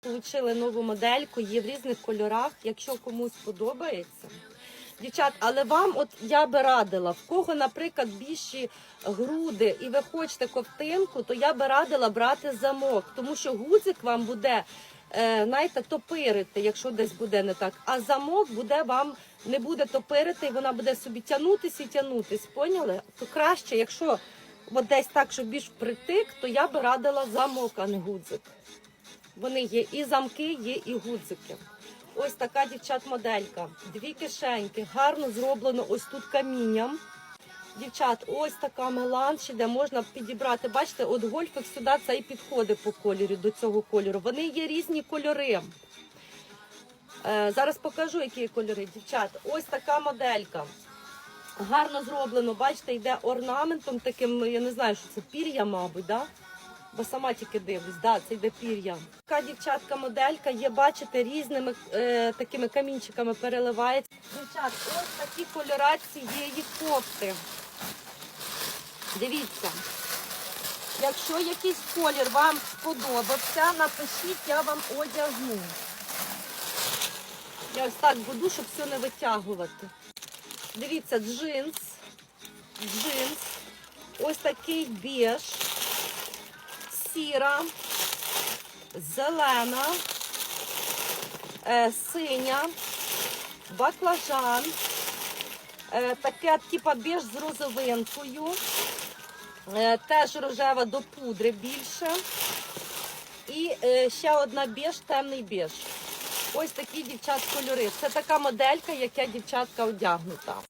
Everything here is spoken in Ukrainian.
Получили нову модельку, є в різних кольорах, якщо комусь подобається. Дівчат, але вам, от я би радила, в кого, наприклад, більші груди і ви хочете ковтинку, то я би радила брати замок, тому що гудзик вам буде, е, знаєте, топирити, якщо десь буде не так. А замок буде вам не буде топирити, і вона буде собі тягнутись і тягнутись. Поняли? То краще, якщо от десь так, щоб більш притик, то я би радила замок, а не гудзик. Вони є і замки, є і гудзики. Ось така дівчат моделька. Дві кишеньки, гарно зроблено ось тут камінням. Дівчат, ось така меланж, де можна підібрати. Бачите, от гольфик сюди це і підходить по кольору до цього кольору. Вони є різні кольори. Е, зараз покажу, які кольори. Дівчат, ось така моделька. Гарно зроблено, бачите, йде орнаментом таким, я не знаю, що це пір'я, мабуть, да? Бо сама тільки дивлюсь, да, це йде пір'я. Така дівчатка моделька є, бачите, різними е, такими камінчиками переливається. Дівчат, ось такі кольорації є їх кофти. Дивіться. Якщо якийсь колір вам сподобався, напишіть, я вам одягну. Я ось так буду, щоб все не витягувати. Дивіться, джинс, джинс, ось такий біж, сіра, зелена, е, синя, баклажан, е, таке типа біж з розовинкою, е, теж рожева до пудри більше. І ще одна біж, темний біж. Ось такі дівчат кольори. Це така моделька, яка дівчатка одягнута.